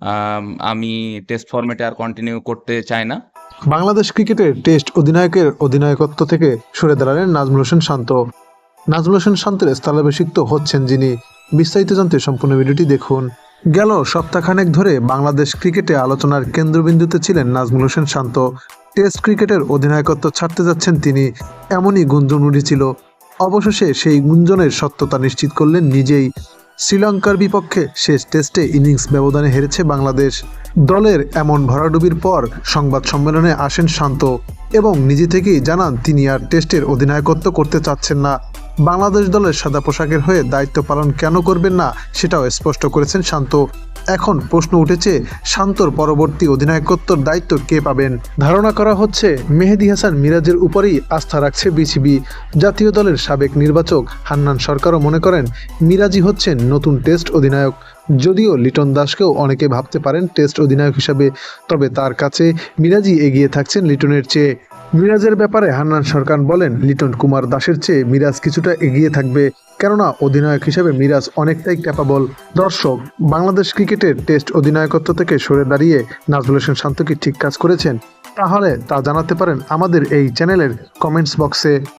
আম, test ফরম্যাটে আর continue করতে চাই না। বাংলাদেশ ক্রিকেটের টেস্ট অধিনায়কের অধিনায়কত্ব থেকে সরে দাঁড়ালেন নাজমুল হোসেন শান্ত। নাজমুল হোসেন শান্তের স্থলাভিষিক্ত হচ্ছেন যিনি। বিস্তারিত জানতে সম্পূর্ণ ভিডিওটি দেখুন। গেল সপ্তাহখানেক ধরে বাংলাদেশ ক্রিকেটে আলোচনার কেন্দ্রবিন্দুতে ছিলেন নাজমুল হোসেন শান্ত। টেস্ট ক্রিকেটের অধিনায়কত্ব ছাড়তে যাচ্ছেন তিনি। এমনই গুঞ্জন উঠেছিল অবশেষে সেই গুঞ্জনের সত্যতা নিশ্চিত করলেন নিজেই। শ্রীলঙ্কার বিপক্ষে শেষ টেস্টে ইনিংস ব্যবধানে হেরেছে বাংলাদেশ। দলের এমন ভরাডুবির পর সংবাদ সম্মেলনে আসেন শান্ত এবং নিজে থেকেই জানান তিনি আর টেস্টের অধিনায়কত্ব করতে চাচ্ছেন না। বাংলাদেশ দলের সাদা পোশাকের হয়ে দায়িত্ব পালন কেন করবেন না সেটাও স্পষ্ট করেছেন শান্ত। এখন প্রশ্ন উঠেছে, শান্তর পরবর্তী অধিনায়কত্বর দায়িত্ব কে পাবেন? ধারণা করা হচ্ছে, মেহেদি হাসান মিরাজের উপরেই আস্থা রাখছে বিসিবি। জাতীয় দলের সাবেক নির্বাচক হান্নান সরকারও মনে করেন মিরাজি হচ্ছেন নতুন টেস্ট অধিনায়ক। যদিও লিটন দাসকেও অনেকে ভাবতে পারেন টেস্ট অধিনায়ক হিসাবে, তবে তার কাছে মিরাজি এগিয়ে থাকছেন লিটনের চেয়ে। মিরাজের ব্যাপারে হান্নান সরকার বলেন, লিটন কুমার দাসের চেয়ে মিরাজ কিছুটা এগিয়ে থাকবে। কেননা, অধিনায়ক হিসেবে মিরাজ অনেকটাই ক্যাপাবল দর্শক, বাংলাদেশ ক্রিকেটের টেস্ট অধিনায়কত্ব থেকে সরে দাঁড়িয়ে নাজমুল হোসেন শান্ত কি ঠিক কাজ করেছেন। তাহলে তা জানাতে পারেন আমাদের এই চ্যানেলের কমেন্টস বক্সে।